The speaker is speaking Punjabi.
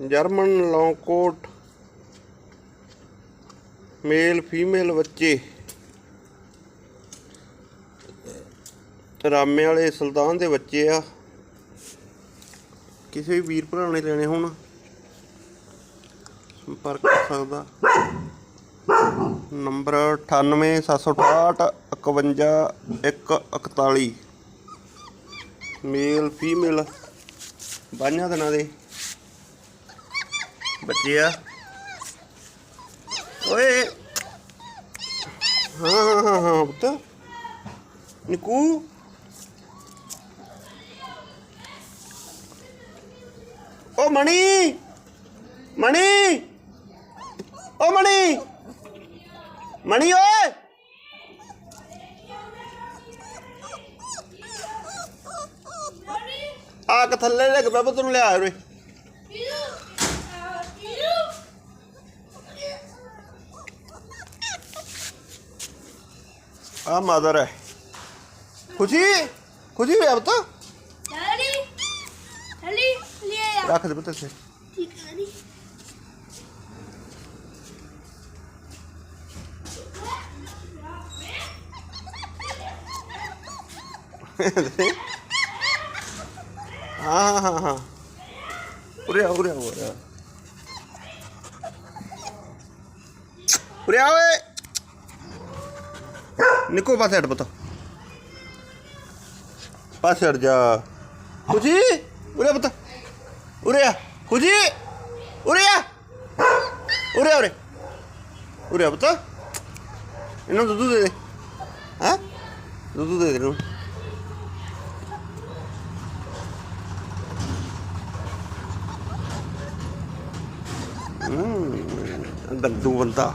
ਜਰਮਨ ਲੌਂਗ ਕੋਟ ਮੇਲ ਫੀਮੇਲ ਬੱਚੇ, ਰਾਮੇ ਵਾਲੇ ਸੁਲਤਾਨ ਦੇ ਬੱਚੇ ਆ। ਕਿਸੇ ਵੀ ਵੀਰ ਭਰਾ ਨੇ ਲੈਣੇ ਹੋਣ, ਸੰਪਰਕ ਕਰ ਸਕਦਾ। ਨੰਬਰ 98768 51141 ਮੇਲ ਫੀਮੇਲ, ਬਾਈਆਂ ਦਿਨਾਂ ਦੇ। ਬੱਚੇ ਆ। ਓਏ। ਹਾਂ ਹਾਂ ਹਾਂ ਹਾਂ ਪੁੱਤ। ਨਿਕੂ। ਓ ਮਣੀ। ਮਣੀ। ਓ ਮਣੀ। ਮਣੀ ਓਏ। ਆ ਕੇ ਥੱਲੇ ਲੈ ਕੇ ਬਾਬਾ ਤੈਨੂੰ ਲਿਆ ਰੇ ਆ ਮਦਰ ਹੈ। ਖੁਸ਼ੀ? ਖੁਸ਼ੀ ਵੇ ਅਬ ਤਾਂ ਡੈਡੀ ਡੈਡੀ ਲੈ ਆ। ਰੱਖ ਦੇ ਪੁੱਤ ਇੱਥੇ। ਠੀਕ ਹੈ ਡੈਡੀ। ਹਾਂ ਹਾਂ ਹਾਂ। ਉਰੇ ਆ ਉਰੇ ਆ ਉਰੇ ਆ। ਉਰੇ ਆ ਓਏ। ਨਿੱਕੋ ਪਾਸੇ ਹਟ ਪੁੱਤ। ਪਾਸੇ ਹਟ ਜਾ। ਖੁਸ਼ੀ, ਉਰੇ ਪੁੱਤ। ਉਰੇ ਆ। ਖੁਸ਼ੀ, ਉਰੇ ਆ। ਉਰੇ ਉਰੇ। ਉਰੇ ਆ ਪੁੱਤ। ਇਹਨੂੰ ਦੁੱਧ ਦੇ ਦੇ। ਹਾਂ? ਦੁੱਧ ਦੇ ਦੇ ਇਹਨੂੰ। ਗੱਦੂ ਬੰਦਾ।